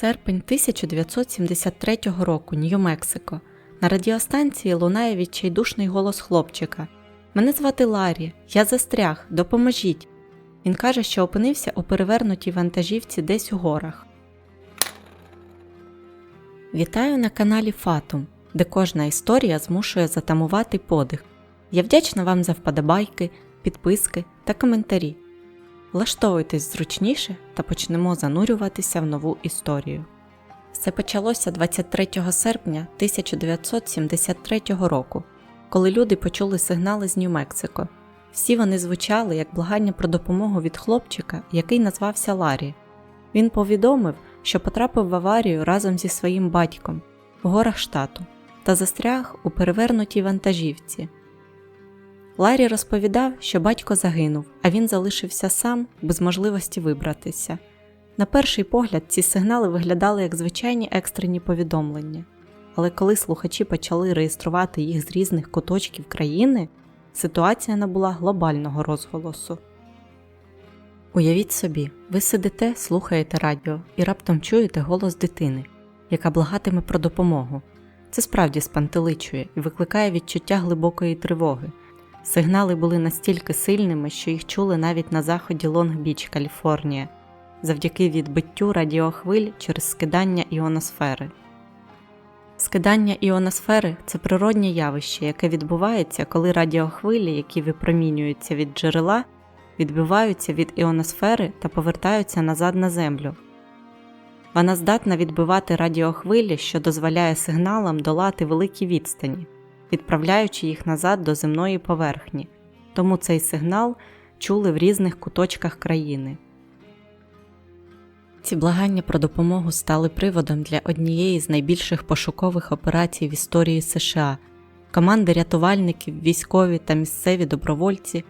Серпень 1973 року, Нью-Мексико. На радіостанції лунає відчайдушний голос хлопчика. Мене звати Ларі, я застряг, допоможіть. Він каже, що опинився у перевернутій вантажівці десь у горах. Вітаю на каналі Фатум, де кожна історія змушує затамувати подих. Я вдячна вам за вподобайки, підписки та коментарі. Влаштовуйтесь зручніше та почнемо занурюватися в нову історію. Все почалося 23 серпня 1973 року, коли люди почули сигнали з Нью-Мексико. Всі вони звучали як благання про допомогу від хлопчика, який назвався Ларі. Він повідомив, що потрапив в аварію разом зі своїм батьком в горах штату та застряг у перевернутій вантажівці. Ларі розповідав, що батько загинув, а він залишився сам без можливості вибратися. На перший погляд, ці сигнали виглядали як звичайні екстрені повідомлення, але коли слухачі почали реєструвати їх з різних куточків країни, ситуація набула глобального розголосу. Уявіть собі, ви сидите, слухаєте радіо і раптом чуєте голос дитини, яка благатиме про допомогу. Це справді спантеличує і викликає відчуття глибокої тривоги. Сигнали були настільки сильними, що їх чули навіть на заході Лонг-Біч, Каліфорнія, завдяки відбиттю радіохвиль через скидання іоносфери. Скидання іоносфери це природнє явище, яке відбувається, коли радіохвилі, які випромінюються від джерела, відбиваються від іоносфери та повертаються назад на Землю. Вона здатна відбивати радіохвилі, що дозволяє сигналам долати великі відстані відправляючи їх назад до земної поверхні, тому цей сигнал чули в різних куточках країни. Ці благання про допомогу стали приводом для однієї з найбільших пошукових операцій в історії США. Команди рятувальників, військові та місцеві добровольці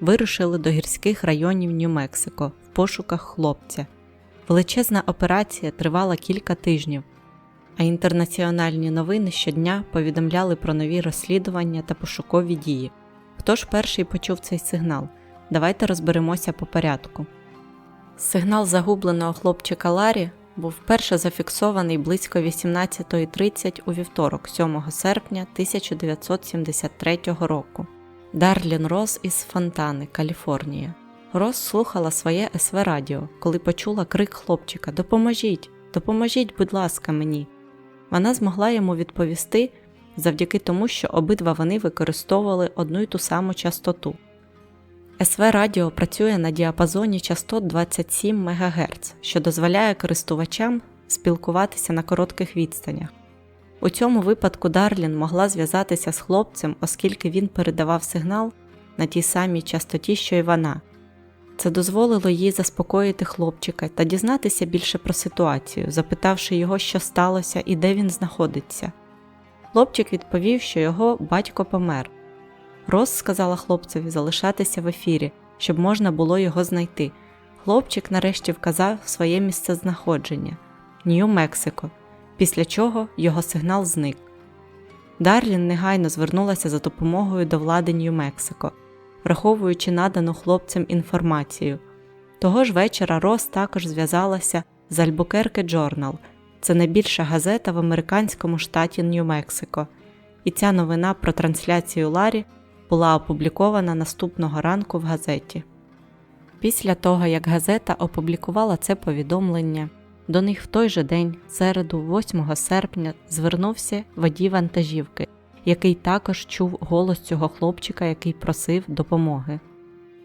вирушили до гірських районів Нью-Мексико в пошуках хлопця. Величезна операція тривала кілька тижнів, а інтернаціональні новини щодня повідомляли про нові розслідування та пошукові дії. Хто ж перший почув цей сигнал? Давайте розберемося по порядку. Сигнал загубленого хлопчика Ларі був вперше зафіксований близько 18.30 у вівторок, 7 серпня 1973 року. Дарлін Рос із Фонтани, Каліфорнія. Рос слухала своє СВ Радіо, коли почула крик хлопчика Допоможіть! Допоможіть, будь ласка, мені вона змогла йому відповісти завдяки тому, що обидва вони використовували одну й ту саму частоту. СВ Радіо працює на діапазоні частот 27 МГц, що дозволяє користувачам спілкуватися на коротких відстанях. У цьому випадку Дарлін могла зв'язатися з хлопцем, оскільки він передавав сигнал на тій самій частоті, що й вона. Це дозволило їй заспокоїти хлопчика та дізнатися більше про ситуацію, запитавши його, що сталося і де він знаходиться. Хлопчик відповів, що його батько помер. Рос сказала хлопцеві залишатися в ефірі, щоб можна було його знайти. Хлопчик нарешті вказав своє місцезнаходження Нью-Мексико, після чого його сигнал зник. Дарлін негайно звернулася за допомогою до влади Нью-Мексико враховуючи надану хлопцям інформацію. Того ж вечора Рос також зв'язалася з Альбукерке Джорнал, це найбільша газета в американському штаті Нью-Мексико, і ця новина про трансляцію Ларі була опублікована наступного ранку в газеті. Після того, як газета опублікувала це повідомлення, до них в той же день, середу, 8 серпня, звернувся водій вантажівки який також чув голос цього хлопчика, який просив допомоги.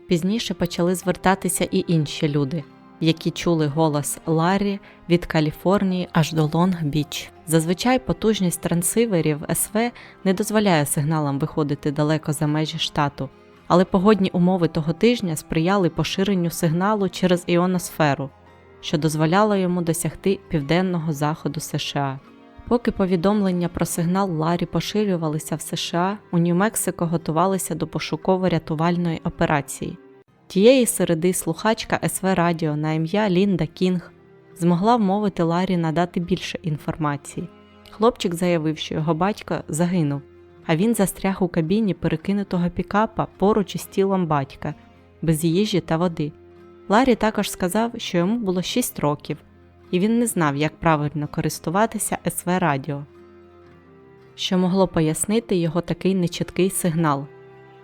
Пізніше почали звертатися і інші люди, які чули голос Ларрі від Каліфорнії аж до Лонг-Біч. Зазвичай потужність трансиверів СВ не дозволяє сигналам виходити далеко за межі штату, але погодні умови того тижня сприяли поширенню сигналу через іоносферу, що дозволяло йому досягти південного заходу США. Поки повідомлення про сигнал Ларі поширювалися в США, у Нью-Мексико готувалися до пошуково-рятувальної операції. Тієї середи слухачка СВ Радіо на ім'я Лінда Кінг змогла вмовити Ларі надати більше інформації. Хлопчик заявив, що його батько загинув, а він застряг у кабіні перекинутого пікапа поруч із тілом батька, без їжі та води. Ларі також сказав, що йому було 6 років і він не знав, як правильно користуватися СВ радіо, що могло пояснити його такий нечіткий сигнал.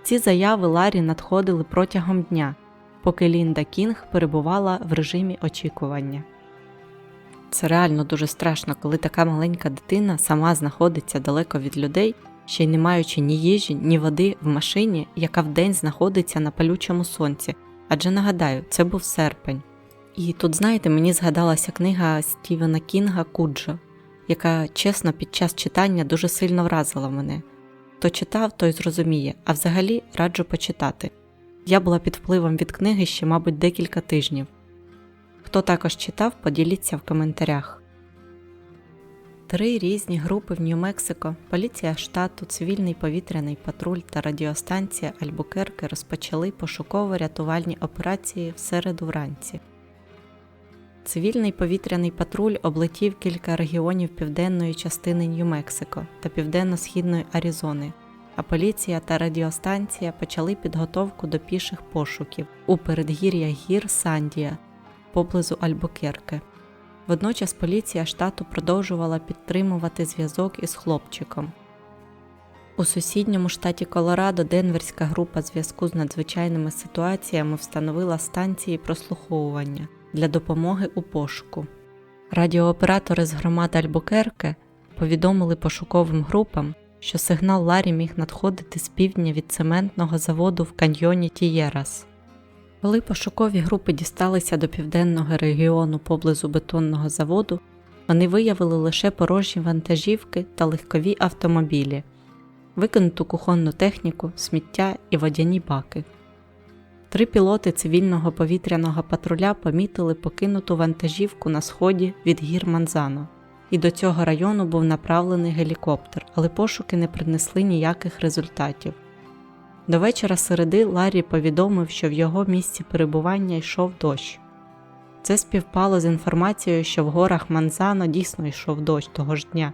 Ці заяви Ларі надходили протягом дня, поки Лінда Кінг перебувала в режимі очікування. Це реально дуже страшно, коли така маленька дитина сама знаходиться далеко від людей, ще й не маючи ні їжі, ні води в машині, яка вдень знаходиться на палючому сонці. Адже нагадаю, це був серпень. І тут, знаєте, мені згадалася книга Стівена Кінга Куджо, яка чесно під час читання дуже сильно вразила мене. Хто читав, той зрозуміє, а взагалі раджу почитати. Я була під впливом від книги ще, мабуть, декілька тижнів. Хто також читав, поділіться в коментарях. Три різні групи в Нью-Мексико, поліція штату, цивільний повітряний патруль та радіостанція Альбукерки розпочали пошуково-рятувальні операції в середу вранці. Цивільний повітряний патруль облетів кілька регіонів південної частини Нью-Мексико та південно-східної Аризони, а поліція та радіостанція почали підготовку до піших пошуків у передгір'ях гір Сандія поблизу Альбукерки. Водночас поліція штату продовжувала підтримувати зв'язок із хлопчиком. У сусідньому штаті Колорадо Денверська група зв'язку з надзвичайними ситуаціями встановила станції прослуховування для допомоги у пошуку. Радіооператори з громади Альбукерке повідомили пошуковим групам, що сигнал Ларі міг надходити з півдня від цементного заводу в каньйоні Тієрас. Коли пошукові групи дісталися до південного регіону поблизу бетонного заводу, вони виявили лише порожні вантажівки та легкові автомобілі, викинуту кухонну техніку, сміття і водяні баки. Три пілоти цивільного повітряного патруля помітили покинуту вантажівку на сході від гір Манзано, і до цього району був направлений гелікоптер, але пошуки не принесли ніяких результатів. До вечора середи Ларрі повідомив, що в його місці перебування йшов дощ. Це співпало з інформацією, що в горах Манзано дійсно йшов дощ того ж дня,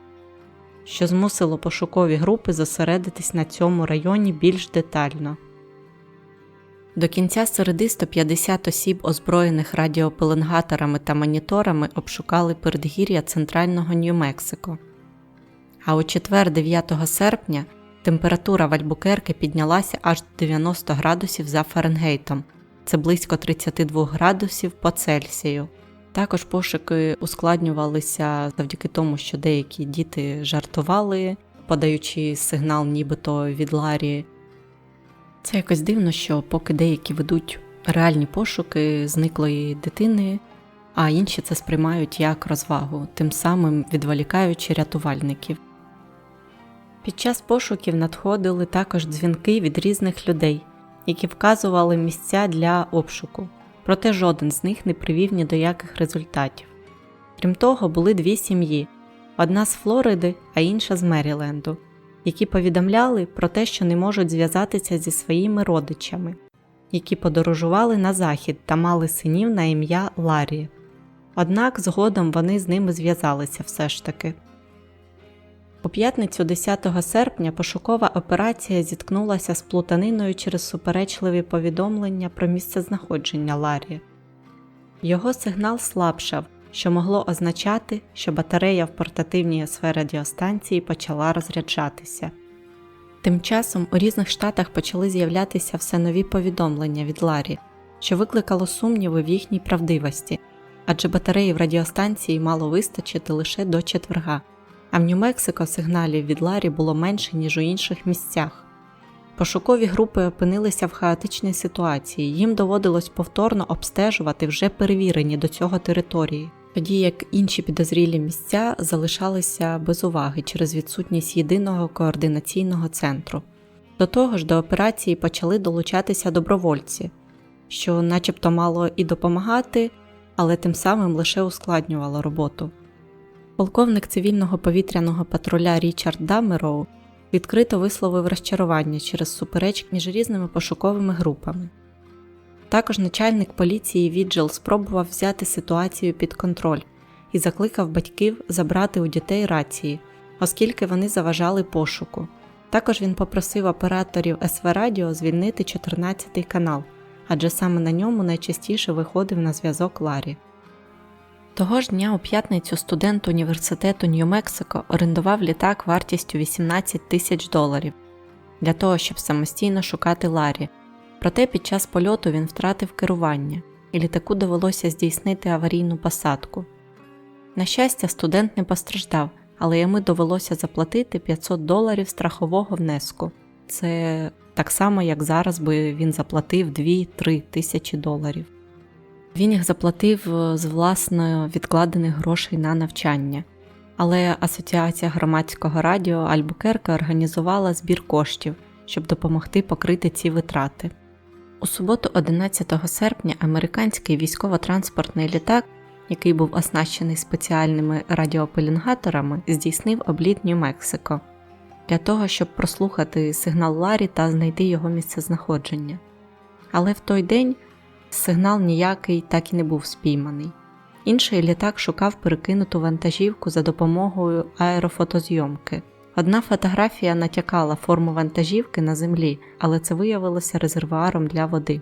що змусило пошукові групи зосередитись на цьому районі більш детально. До кінця середи 150 осіб, озброєних радіопеленгаторами та моніторами, обшукали передгір'я центрального Нью-Мексико. А у четвер 9 серпня температура в Альбукерке піднялася аж до 90 градусів за Фаренгейтом, це близько 32 градусів по Цельсію. Також пошуки ускладнювалися завдяки тому, що деякі діти жартували, подаючи сигнал нібито від Ларі. Це якось дивно, що поки деякі ведуть реальні пошуки зниклої дитини, а інші це сприймають як розвагу, тим самим відволікаючи рятувальників. Під час пошуків надходили також дзвінки від різних людей, які вказували місця для обшуку, проте жоден з них не привів ні до яких результатів. Крім того, були дві сім'ї: одна з Флориди, а інша з Меріленду, які повідомляли про те, що не можуть зв'язатися зі своїми родичами, які подорожували на захід та мали синів на ім'я Ларі. Однак згодом вони з ними зв'язалися все ж таки. У п'ятницю 10 серпня пошукова операція зіткнулася з плутаниною через суперечливі повідомлення про місцезнаходження Ларі. Його сигнал слабшав, що могло означати, що батарея в портативній радіостанції почала розряджатися. Тим часом у різних штатах почали з'являтися все нові повідомлення від Ларі, що викликало сумніви в їхній правдивості, адже батареї в радіостанції мало вистачити лише до четверга а в Нью-Мексико сигналів від Ларі було менше, ніж у інших місцях. Пошукові групи опинилися в хаотичній ситуації, їм доводилось повторно обстежувати вже перевірені до цього території, тоді як інші підозрілі місця залишалися без уваги через відсутність єдиного координаційного центру. До того ж, до операції почали долучатися добровольці, що начебто мало і допомагати, але тим самим лише ускладнювало роботу. Полковник цивільного повітряного патруля Річард Дамероу відкрито висловив розчарування через суперечки між різними пошуковими групами. Також начальник поліції Віджел спробував взяти ситуацію під контроль і закликав батьків забрати у дітей рації, оскільки вони заважали пошуку. Також він попросив операторів СВ Радіо звільнити 14 канал, адже саме на ньому найчастіше виходив на зв'язок Ларі. Того ж дня у п'ятницю студент університету Нью-Мексико орендував літак вартістю 18 тисяч доларів для того, щоб самостійно шукати Ларі. Проте під час польоту він втратив керування, і літаку довелося здійснити аварійну посадку. На щастя, студент не постраждав, але йому довелося заплатити 500 доларів страхового внеску. Це так само, як зараз би він заплатив 2-3 тисячі доларів. Він їх заплатив е, з власно відкладених грошей на навчання. Але Асоціація громадського радіо Альбукерка організувала збір коштів, щоб допомогти покрити ці витрати. У суботу, 11 серпня, американський військово-транспортний літак, який був оснащений спеціальними радіопелінгаторами, здійснив обліт Нью-Мексико для того, щоб прослухати сигнал Ларі та знайти його місцезнаходження. Але в той день сигнал ніякий так і не був спійманий. Інший літак шукав перекинуту вантажівку за допомогою аерофотозйомки. Одна фотографія натякала форму вантажівки на землі, але це виявилося резервуаром для води.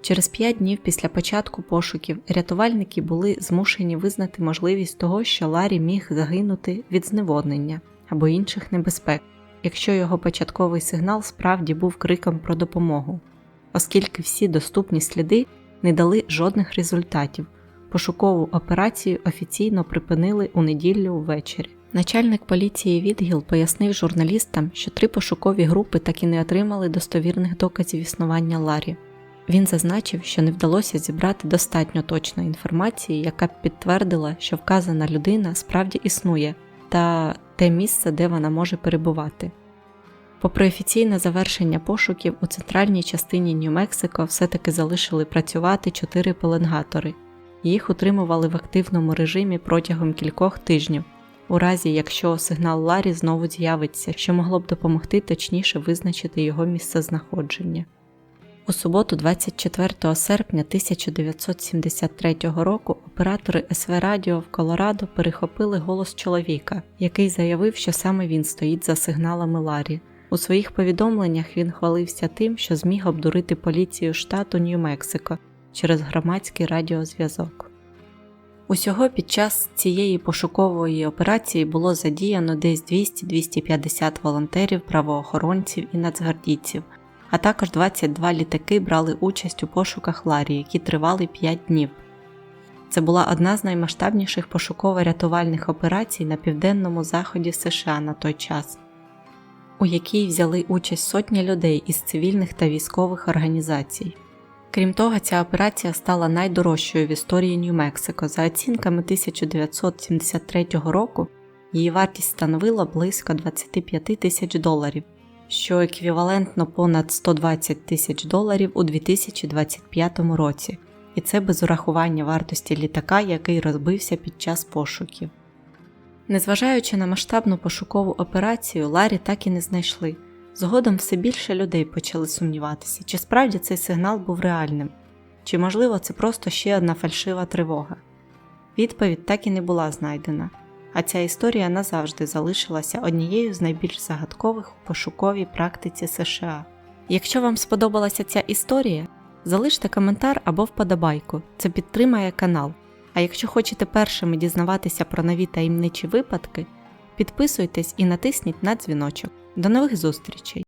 Через п'ять днів після початку пошуків рятувальники були змушені визнати можливість того, що Ларі міг загинути від зневоднення або інших небезпек, якщо його початковий сигнал справді був криком про допомогу, оскільки всі доступні сліди не дали жодних результатів. Пошукову операцію офіційно припинили у неділю ввечері. Начальник поліції Відгіл пояснив журналістам, що три пошукові групи так і не отримали достовірних доказів існування Ларі. Він зазначив, що не вдалося зібрати достатньо точної інформації, яка б підтвердила, що вказана людина справді існує, та те місце, де вона може перебувати. Попри офіційне завершення пошуків, у центральній частині Нью-Мексико все-таки залишили працювати чотири пеленгатори. Їх утримували в активному режимі протягом кількох тижнів, у разі якщо сигнал Ларі знову з'явиться, що могло б допомогти точніше визначити його місцезнаходження. У суботу, 24 серпня 1973 року, оператори СВ Радіо в Колорадо перехопили голос чоловіка, який заявив, що саме він стоїть за сигналами Ларі. У своїх повідомленнях він хвалився тим, що зміг обдурити поліцію штату Нью-Мексико через громадський радіозв'язок. Усього під час цієї пошукової операції було задіяно десь 200-250 волонтерів, правоохоронців і нацгвардійців, а також 22 літаки брали участь у пошуках Ларі, які тривали 5 днів. Це була одна з наймасштабніших пошуково-рятувальних операцій на південному заході США на той час, у якій взяли участь сотні людей із цивільних та військових організацій. Крім того, ця операція стала найдорожчою в історії Нью-Мексико. За оцінками 1973 року її вартість становила близько 25 тисяч доларів, що еквівалентно понад 120 тисяч доларів у 2025 році, і це без урахування вартості літака, який розбився під час пошуків. Незважаючи на масштабну пошукову операцію, Ларі так і не знайшли. Згодом все більше людей почали сумніватися, чи справді цей сигнал був реальним, чи, можливо, це просто ще одна фальшива тривога. Відповідь так і не була знайдена, а ця історія назавжди залишилася однією з найбільш загадкових у пошуковій практиці США. Якщо вам сподобалася ця історія, залиште коментар або вподобайку, це підтримає канал. А якщо хочете першими дізнаватися про нові таємничі випадки, підписуйтесь і натисніть на дзвіночок. До нових зустрічей!